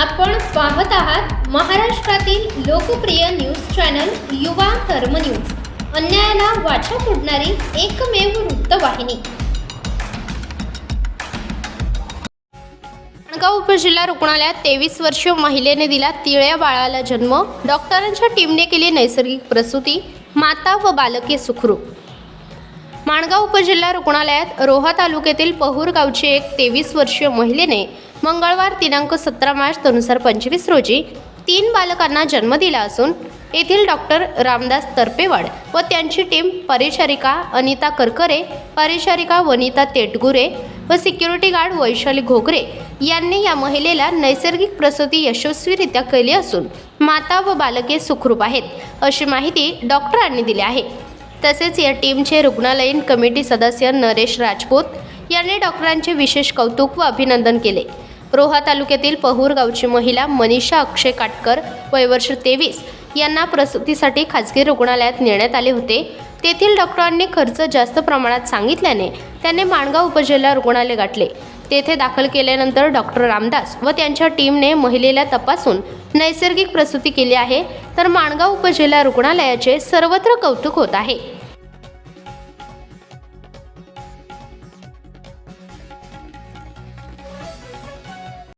आपण पाहत आहात महाराष्ट्रातील लोकप्रिय न्यूज चॅनल युवा धर्म न्यूज. अन्यायाला वाचा फोडणारी एकमेव वृत्तवाहिनी. माणगाव उपजिल्हा रुग्णालयात तेवीस वर्षीय महिलेने दिला तिळ्या बाळाला जन्म. डॉक्टरांच्या टीमने केली नैसर्गिक प्रसूती. माता व बालके सुखरूप. माणगाव उपजिल्हा रुग्णालयात रोहा तालुक्यातील पहूर गावची एक तेवीस वर्षीय महिलेने मंगळवार दिनांक सतरा मार्च दोन हजार पंचवीस रोजी तीन बालकांना जन्म दिला असून येथील डॉक्टर रामदास तरपेवाड व त्यांची टीम परिचारिका अनिता करकरे परिचारिका वनिता तेटगुरे व सिक्युरिटी गार्ड वैशाली घोगरे यांनी या महिलेला नैसर्गिक प्रसूती यशस्वीरित्या केली असून माता व बालके सुखरूप आहेत अशी माहिती डॉक्टरांनी दिली आहे. तसेच या टीमचे रुग्णालयीन कमिटी सदस्य नरेश राजपूत यांनी डॉक्टरांचे विशेष कौतुक व अभिनंदन केले. रोहा तालुक्यातील पहूर गावची महिला मनीषा अक्षय काटकर वय वर्ष तेवीस यांना प्रसूतीसाठी खाजगी रुग्णालयात नेण्यात आले होते. तेथील डॉक्टरांनी खर्च जास्त प्रमाणात सांगितल्याने त्यांनी माणगाव उपजिल्हा रुग्णालय गाठले. तेथे दाखल केल्यानंतर डॉक्टर रामदास व त्यांच्या टीमने महिलेला तपासून नैसर्गिक प्रसूती केली आहे. तर माणगाव उपजिल्हा रुग्णालयाचे सर्वत्र कौतुक होत आहे.